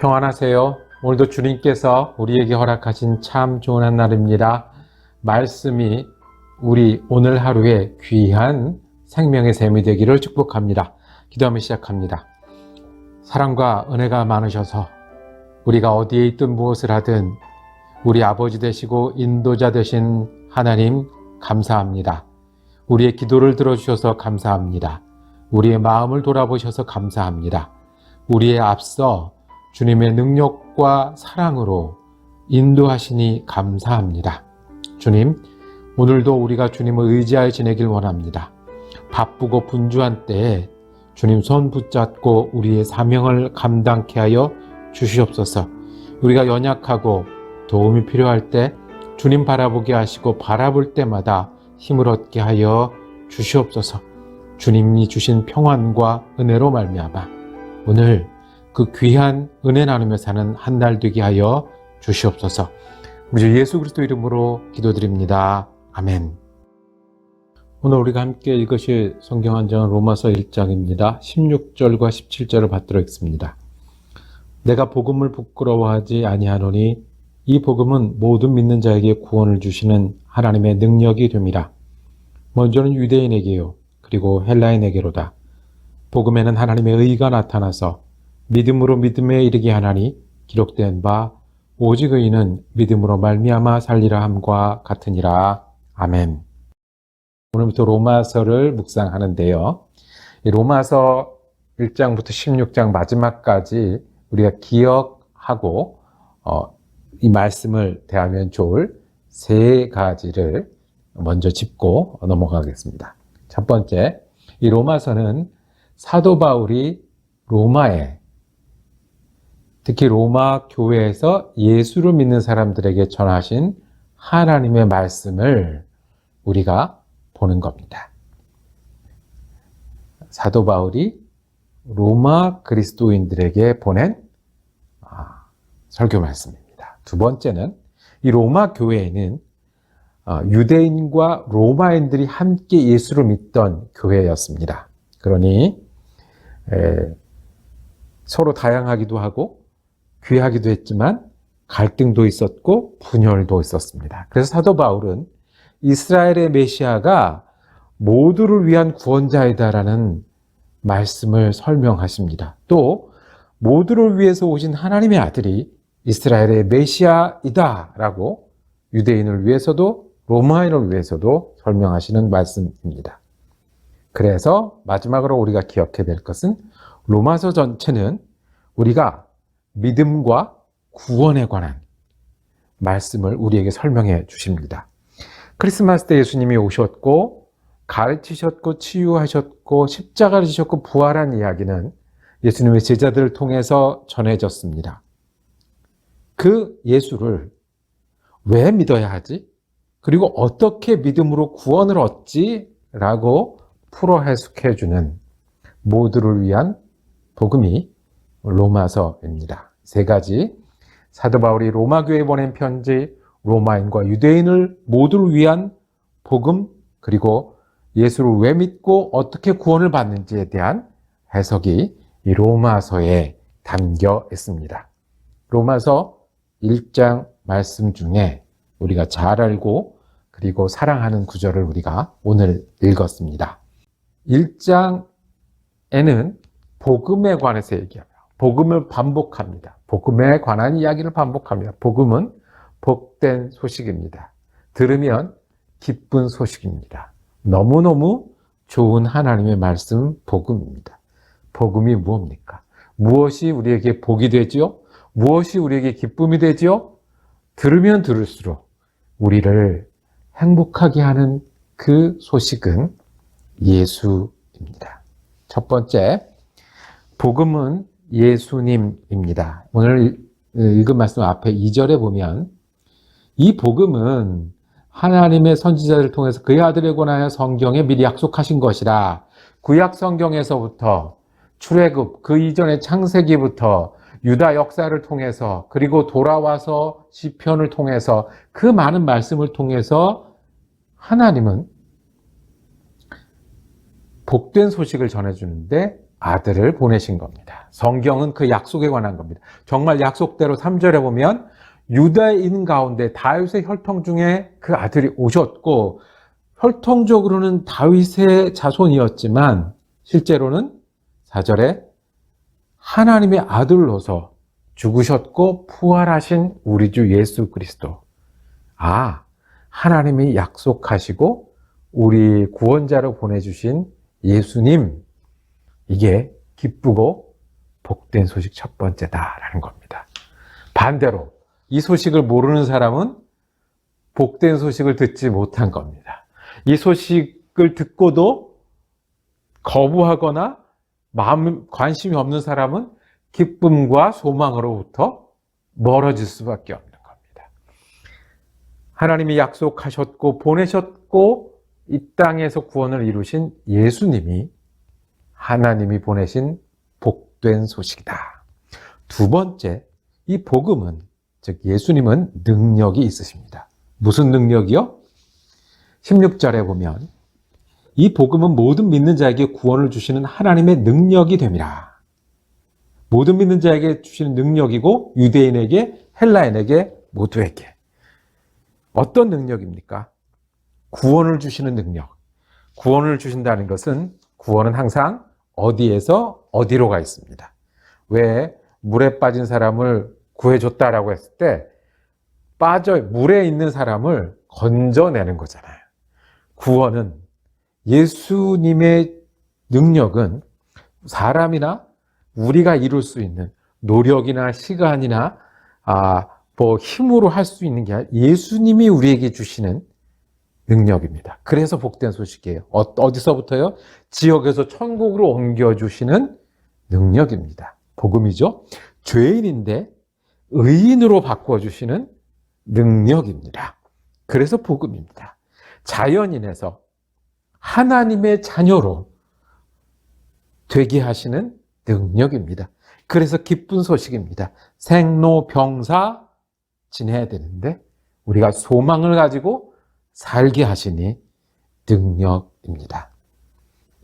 평안하세요. 오늘도 주님께서 우리에게 허락하신 참 좋은 한 날입니다. 말씀이 우리 오늘 하루에 귀한 생명의 샘이 되기를 축복합니다. 기도하며 시작합니다. 사랑과 은혜가 많으셔서 우리가 어디에 있든 무엇을 하든 우리 아버지 되시고 인도자 되신 하나님 감사합니다. 우리의 기도를 들어주셔서 감사합니다. 우리의 마음을 돌아보셔서 감사합니다. 우리의 앞서 주님의 능력과 사랑으로 인도하시니 감사합니다. 주님, 오늘도 우리가 주님을 의지하여 지내길 원합니다. 바쁘고 분주한 때에 주님 손 붙잡고 우리의 사명을 감당케 하여 주시옵소서. 우리가 연약하고 도움이 필요할 때 주님 바라보게 하시고 바라볼 때마다 힘을 얻게 하여 주시옵소서. 주님이 주신 평안과 은혜로 말미암아 오늘 그 귀한 은혜 나누며 사는 한 날 되게 하여 주시옵소서. 우리 주 예수 그리스도 이름으로 기도드립니다. 아멘. 오늘 우리가 함께 읽으실 성경 한 장은 로마서 1장입니다. 16절과 17절을 받도록 하겠습니다. 내가 복음을 부끄러워하지 아니하노니 이 복음은 모든 믿는 자에게 구원을 주시는 하나님의 능력이 됨이라. 먼저는 유대인에게요. 그리고 헬라인에게로다. 복음에는 하나님의 의가 나타나서 믿음으로 믿음에 이르게 하나니 기록된 바 오직 의인은 믿음으로 말미암아 살리라 함과 같으니라. 아멘. 오늘부터 로마서를 묵상하는데요. 이 로마서 1장부터 16장 마지막까지 우리가 기억하고 어, 이 말씀을 대하면 좋을 세 가지를 먼저 짚고 넘어가겠습니다. 첫 번째, 이 로마서는 사도 바울이 로마에 특히 로마 교회에서 예수를 믿는 사람들에게 전하신 하나님의 말씀을 우리가 보는 겁니다. 사도 바울이 로마 그리스도인들에게 보낸 아, 설교 말씀입니다. 두 번째는 이 로마 교회에는 어, 유대인과 로마인들이 함께 예수를 믿던 교회였습니다. 그러니 서로 다양하기도 하고 귀하기도 했지만 갈등도 있었고 분열도 있었습니다. 그래서 사도 바울은 이스라엘의 메시아가 모두를 위한 구원자이다라는 말씀을 설명하십니다. 또 모두를 위해서 오신 하나님의 아들이 이스라엘의 메시아이다라고 유대인을 위해서도 로마인을 위해서도 설명하시는 말씀입니다. 그래서 마지막으로 우리가 기억해야 될 것은 로마서 전체는 우리가 믿음과 구원에 관한 말씀을 우리에게 설명해 주십니다. 크리스마스 때 예수님이 오셨고 가르치셨고 치유하셨고 십자가를 지셨고 부활한 이야기는 예수님의 제자들을 통해서 전해졌습니다. 그 예수를 왜 믿어야 하지? 그리고 어떻게 믿음으로 구원을 얻지? 라고 풀어 해석해 주는 모두를 위한 복음이 로마서입니다. 세 가지 사도 바울이 로마 교회에 보낸 편지, 로마인과 유대인을 모두를 위한 복음, 그리고 예수를 왜 믿고 어떻게 구원을 받는지에 대한 해석이 이 로마서에 담겨 있습니다. 로마서 1장 말씀 중에 우리가 잘 알고 그리고 사랑하는 구절을 우리가 오늘 읽었습니다. 1장에는 복음에 관해서 얘기해요. 복음을 반복합니다. 복음에 관한 이야기를 반복합니다. 복음은 복된 소식입니다. 들으면 기쁜 소식입니다. 너무너무 좋은 하나님의 말씀 복음입니다. 복음이 무엇입니까? 무엇이 우리에게 복이 되지요? 무엇이 우리에게 기쁨이 되지요? 들으면 들을수록 우리를 행복하게 하는 그 소식은 예수입니다. 첫 번째, 복음은 예수님입니다. 오늘 읽은 말씀 앞에 2절에 보면 이 복음은 하나님의 선지자를 통해서 그의 아들에 관하여 성경에 미리 약속하신 것이라 구약 성경에서부터 출애굽 그 이전의 창세기부터 유다 역사를 통해서 그리고 돌아와서 시편을 통해서 그 많은 말씀을 통해서 하나님은 복된 소식을 전해 주는데 아들을 보내신 겁니다. 성경은 그 약속에 관한 겁니다. 정말 약속대로 3절에 보면 유다인 가운데 다윗의 혈통 중에 그 아들이 오셨고 혈통적으로는 다윗의 자손이었지만 실제로는 4절에 하나님의 아들로서 죽으셨고 부활하신 우리 주 예수 그리스도. 아, 하나님이 약속하시고 우리 구원자로 보내주신 예수님. 이게 기쁘고 복된 소식 첫 번째다라는 겁니다. 반대로 이 소식을 모르는 사람은 복된 소식을 듣지 못한 겁니다. 이 소식을 듣고도 거부하거나 마음 관심이 없는 사람은 기쁨과 소망으로부터 멀어질 수밖에 없는 겁니다. 하나님이 약속하셨고 보내셨고 이 땅에서 구원을 이루신 예수님이 하나님이 보내신 복된 소식이다. 두 번째, 이 복음은 즉 예수님은 능력이 있으십니다. 무슨 능력이요? 16절에 보면 이 복음은 모든 믿는 자에게 구원을 주시는 하나님의 능력이 됨이라. 모든 믿는 자에게 주시는 능력이고 유대인에게 헬라인에게 모두에게 어떤 능력입니까? 구원을 주시는 능력. 구원을 주신다는 것은 구원은 항상 어디에서 어디로 가 있습니다. 왜 물에 빠진 사람을 구해줬다라고 했을 때 빠져 물에 있는 사람을 건져내는 거잖아요. 구원은 예수님의 능력은 사람이나 우리가 이룰 수 있는 노력이나 시간이나 아, 뭐 힘으로 할 수 있는 게 아니라 예수님이 우리에게 주시는 능력입니다. 그래서 복된 소식이에요. 어, 어디서부터요? 지역에서 천국으로 옮겨주시는 능력입니다. 복음이죠. 죄인인데 의인으로 바꿔주시는 능력입니다. 그래서 복음입니다. 자연인에서 하나님의 자녀로 되게 하시는 능력입니다. 그래서 기쁜 소식입니다. 생로병사 지내야 되는데 우리가 소망을 가지고 살게 하시니 능력입니다.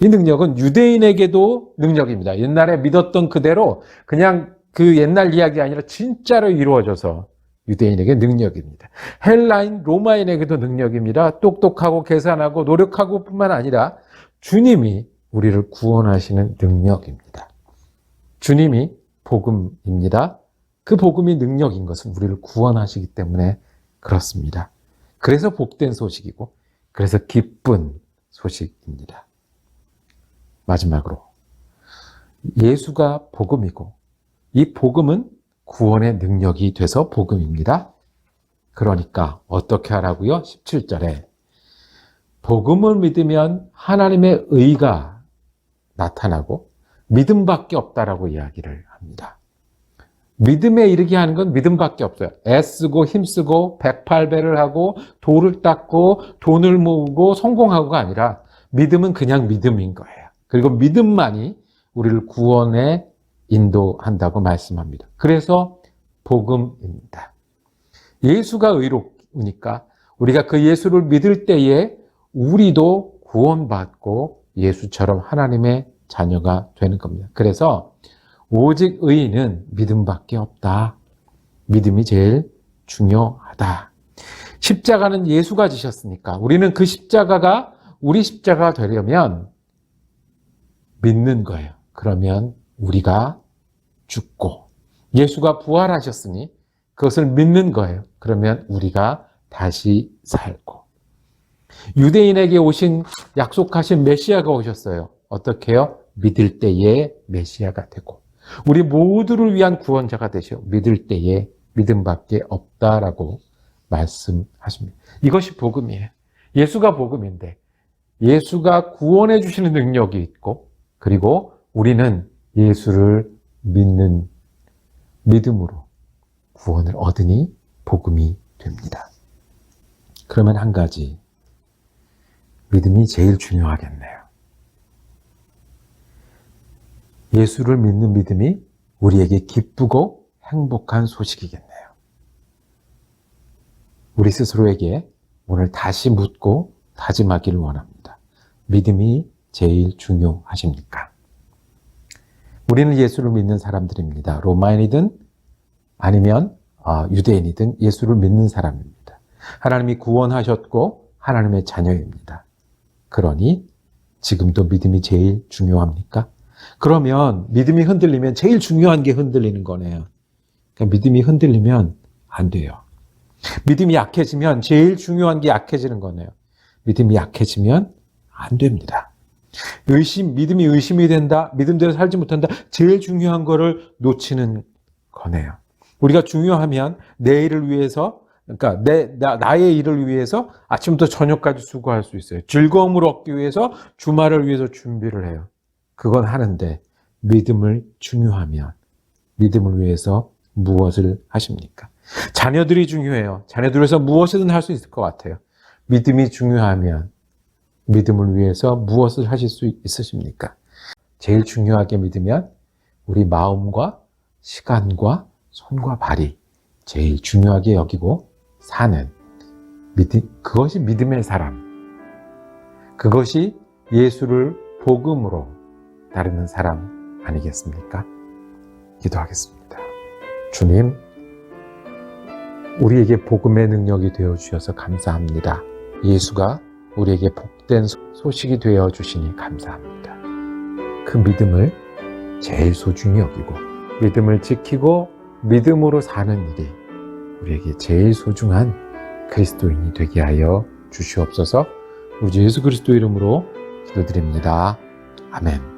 이 능력은 유대인에게도 능력입니다. 옛날에 믿었던 그대로 그냥 그 옛날 이야기 아니라 진짜로 이루어져서 유대인에게 능력입니다. 헬라인, 로마인에게도 능력입니다. 똑똑하고 계산하고 노력하고 뿐만 아니라 주님이 우리를 구원하시는 능력입니다. 주님이 복음입니다. 그 복음이 능력인 것은 우리를 구원하시기 때문에 그렇습니다. 그래서 복된 소식이고, 그래서 기쁜 소식입니다. 마지막으로, 예수가 복음이고, 이 복음은 구원의 능력이 돼서 복음입니다. 그러니까 어떻게 하라고요? 17절에 복음을 믿으면 하나님의 의가 나타나고 믿음밖에 없다라고 이야기를 합니다. 믿음에 이르게 하는 건 믿음밖에 없어요. 애쓰고 힘쓰고 108배를 하고 돌을 닦고 돈을 모으고 성공하고가 아니라 믿음은 그냥 믿음인 거예요. 그리고 믿음만이 우리를 구원에 인도한다고 말씀합니다. 그래서 복음입니다. 예수가 의로우니까 우리가 그 예수를 믿을 때에 우리도 구원받고 예수처럼 하나님의 자녀가 되는 겁니다. 그래서 오직 의인은 믿음밖에 없다. 믿음이 제일 중요하다. 십자가는 예수가 지셨으니까 우리는 그 십자가가 우리 십자가 되려면 믿는 거예요. 그러면 우리가 죽고 예수가 부활하셨으니 그것을 믿는 거예요. 그러면 우리가 다시 살고 유대인에게 오신 약속하신 메시아가 오셨어요. 어떻게요? 믿을 때에 메시아가 되고 우리 모두를 위한 구원자가 되셔 믿을 때에 믿음밖에 없다라고 말씀하십니다. 이것이 복음이에요. 예수가 복음인데 예수가 구원해 주시는 능력이 있고 그리고 우리는 예수를 믿는 믿음으로 구원을 얻으니 복음이 됩니다. 그러면 한 가지 믿음이 제일 중요하겠네요. 예수를 믿는 믿음이 우리에게 기쁘고 행복한 소식이겠네요. 우리 스스로에게 오늘 다시 묻고 다짐하기를 원합니다. 믿음이 제일 중요하십니까? 우리는 예수를 믿는 사람들입니다. 로마인이든 아니면 아, 유대인이든 예수를 믿는 사람입니다. 하나님이 구원하셨고 하나님의 자녀입니다. 그러니 지금도 믿음이 제일 중요합니까? 그러면 믿음이 흔들리면 제일 중요한 게 흔들리는 거네요. 그러니까 믿음이 흔들리면 안 돼요. 믿음이 약해지면 제일 중요한 게 약해지는 거네요. 믿음이 약해지면 안 됩니다. 의심, 믿음이 의심이 된다, 믿음대로 살지 못한다, 제일 중요한 거를 놓치는 거네요. 우리가 중요하면 내 일을 위해서, 그러니까 내, 나, 나의 일을 위해서 아침부터 저녁까지 수고할 수 있어요. 즐거움을 얻기 위해서 주말을 위해서 준비를 해요. 그건 하는데 믿음을 중요하면 믿음을 위해서 무엇을 하십니까? 자녀들이 중요해요. 자녀들에서 무엇이든 할 수 있을 것 같아요. 믿음이 중요하면 믿음을 위해서 무엇을 하실 수 있으십니까? 제일 중요하게 믿으면 우리 마음과 시간과 손과 발이 제일 중요하게 여기고 사는 믿음, 그것이 믿음의 사람. 그것이 예수를 복음으로 따르는 사람 아니겠습니까? 기도하겠습니다. 주님, 우리에게 복음의 능력이 되어 주셔서 감사합니다. 예수가 우리에게 복된 소식이 되어 주시니 감사합니다. 그 믿음을 제일 소중히 여기고 믿음을 지키고 믿음으로 사는 일이 우리에게 제일 소중한 그리스도인이 되게 하여 주시옵소서. 우리 주 예수 그리스도 이름으로 기도드립니다. 아멘.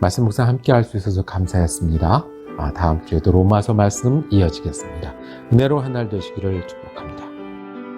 말씀 묵상 함께 할 수 있어서 감사했습니다. 아, 다음 주에도 로마서 말씀 이어지겠습니다. 은혜로 한 날 되시기를 축복합니다.